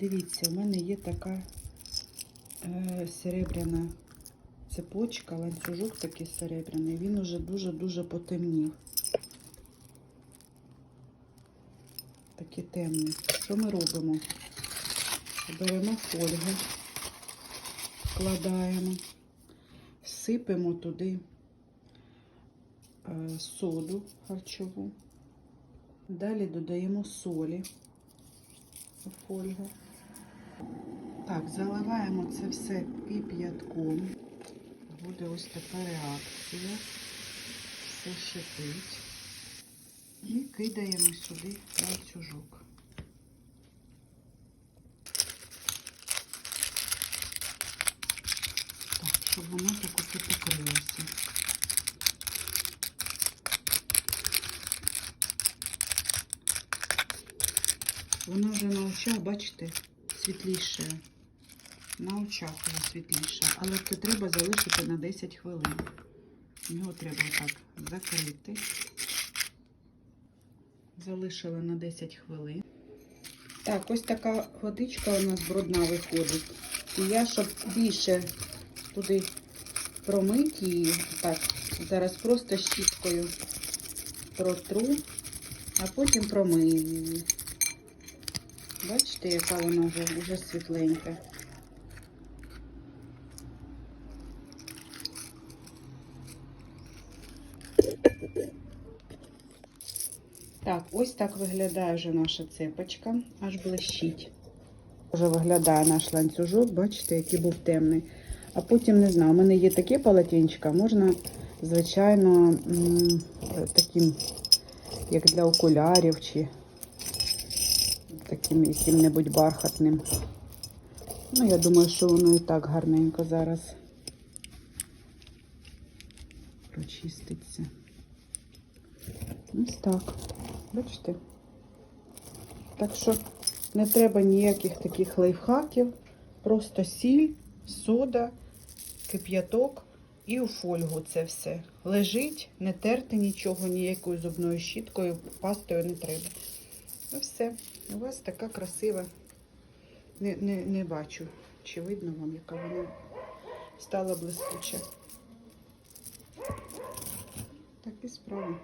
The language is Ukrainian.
Дивіться, у мене є така е, серебряна цепочка, ланцюжок такий серебряний. Він уже дуже-дуже потемнів. Такий темний. Що ми робимо? Беремо фольгу, складаємо, сипемо туди е, соду харчову. Далі додаємо солі у фольгу. Так, заливаємо це все кип'ятком. Буде ось така реакція. Все шипить. І кидаємо сюди ланцюжок. Так, щоб воно так оце покрилося. Воно вже на очах, бачите, світліше. На очах вже світліше. Але це треба залишити на 10 хвилин. Його треба так закрити. Залишили на 10 хвилин. Так, ось така водичка у нас брудна виходить. І я, щоб більше туди промити її, так, зараз просто щіткою протру, а потім промию її. Бачите, яка вона вже, вже світленька. Так, ось так виглядає вже наша цепочка, аж блищить. Вже виглядає наш ланцюжок, бачите, який був темний. А потім, не знаю, у мене є таке полотенчика, можна, звичайно, таким, як для окулярів, чи таким яким-небудь бархатним. Ну, я думаю, що воно і так гарненько зараз прочиститься. Ось так. Бачите? Так що не треба ніяких таких лайфхаків. Просто сіль, сода, кип'яток і у фольгу це все. Лежить, не терти нічого, ніякою зубною щіткою, пастою не треба. Ну все, у вас така красива. Не, не, не бачу, чи видно вам, яка вона стала блискуча. Так і справа.